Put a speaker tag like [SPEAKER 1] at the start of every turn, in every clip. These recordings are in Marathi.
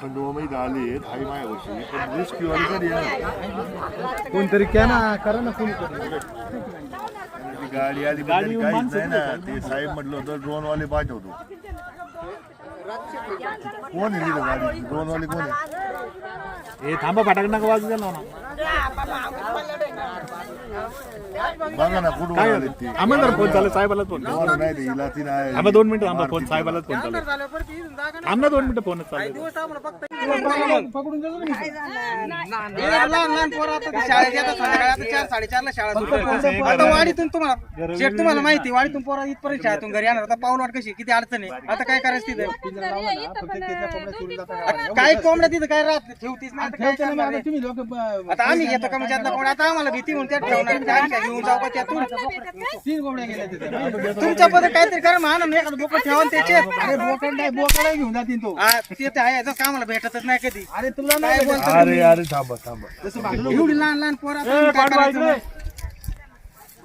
[SPEAKER 1] खंडोबामध्ये आले हाय माया वर्षी पण रेस्क्यू येणार
[SPEAKER 2] कोणतरी क्या ना करा ना कोणी
[SPEAKER 1] गाडी आली पण त्यांनी काहीच नाही ना. ते साहेब म्हटलं होतं ड्रोन वाले पाठवतो कोण आहे तिथं गाडी? ड्रोन वाले कोण आहे?
[SPEAKER 2] हे थांबा फटाक नका वाजू द्या ना.
[SPEAKER 1] बघा ना ते.
[SPEAKER 2] आम्हाला जरा फोन चालू साहेबाला फोन.
[SPEAKER 1] तुम्हाला नाही ते हिला ती नाही.
[SPEAKER 2] थांबा दोन मिनिटं थांबा फोन साहेबाला फोन चालू ना दोन मिनिटं फोन चालू
[SPEAKER 3] लहान लहान पोरं आता ते शाळेत येतात संध्याकाळी आता चार साडेचारला शाळा सुटते आता वाडीतून तुम्हाला शेट तुम्हाला माहिती वाडीतून पोरं इथपर्यंत शाळेतून घरी येणार. आता पाऊल वाट कशी किती अडचण आहे? आता काय करायचं तिथं? काय कोंबड्या तिथं काय राहत नाही, ठेवतीच नाही. आता काय करणार आहे?
[SPEAKER 2] तुम्ही लोक
[SPEAKER 3] आता आम्ही घेतो का म्हणजे आता आम्हाला भीती म्हणून त्या ठेवणार त्या आम्ही काय घेऊन जाऊ का त्यातून?
[SPEAKER 2] तीन कोंबड्या गेल्या तिथे.
[SPEAKER 3] तुमच्या पद काहीतरी करा म्हणून एखादं बोकड ठेवा आणि त्याचे.
[SPEAKER 2] अरे बोकड नाही बोकडा घेऊन जातील तो.
[SPEAKER 3] हा, ते तर आहे याचं कामाला भेटतच नाही कधी.
[SPEAKER 2] अरे तुला नाही
[SPEAKER 3] बोलता
[SPEAKER 1] अरे अरे थांबा थांबा.
[SPEAKER 3] एवढी लहान लहान पोरं?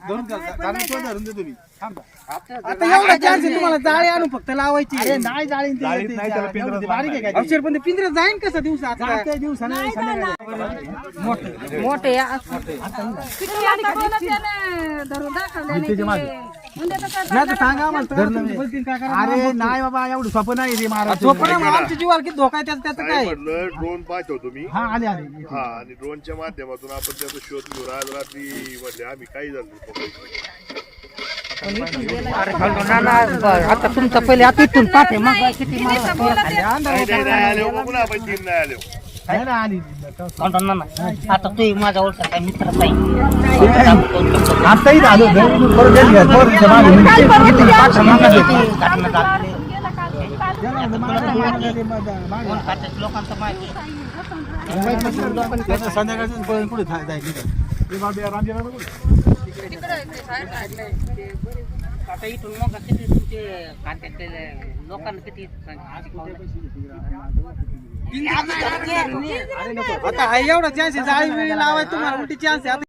[SPEAKER 2] धरून धरून तो धरून दे तुम्ही.
[SPEAKER 3] आता एवढा चान्स आहे तुम्हाला जाळी आणून फक्त लावायची.
[SPEAKER 2] अरे नाही जाळीन ते ते जा- ते बारीक आहे का ते?
[SPEAKER 3] अक्षर पण ते पिंजऱ्यात जाईन कसं दिवसात
[SPEAKER 2] दिवसाने संध्याकाळी
[SPEAKER 4] मोठे. किती आता बोलत त्याने धरून दाखवले
[SPEAKER 3] नाही तर सांगा आम्हाला तर तुमची पद्धतीने काय करायचं?
[SPEAKER 2] अरे नाही बाबा एवढं स्वप्न नाही रे महाराज
[SPEAKER 3] झोपू नये मग आमच्या जीवाला किती धोका आहे त्याचं त्याचं काय?
[SPEAKER 1] काय म्हटलं ड्रोन पाठवतो मी.
[SPEAKER 2] हा आले आले.
[SPEAKER 1] हा आणि ड्रोनच्या माध्यमातून आपण त्याचा शोध घेऊ आज रात्री म्हणजे आम्ही काही झालो
[SPEAKER 5] आता तुमचं पहिले आता इथून पाठे मग किती
[SPEAKER 1] ना
[SPEAKER 5] आता तू माझा ओळखा मित्र
[SPEAKER 2] आताही झालो
[SPEAKER 5] लोकांचं माहिती
[SPEAKER 2] संध्याकाळचं जायचं
[SPEAKER 5] आता इथून मग किती तुमचे खात्यात लोकांना किती
[SPEAKER 3] आता हा एवढा चान्स आहे जाळी बिळी लावायची तुम्हाला मोठी चान्स आहे.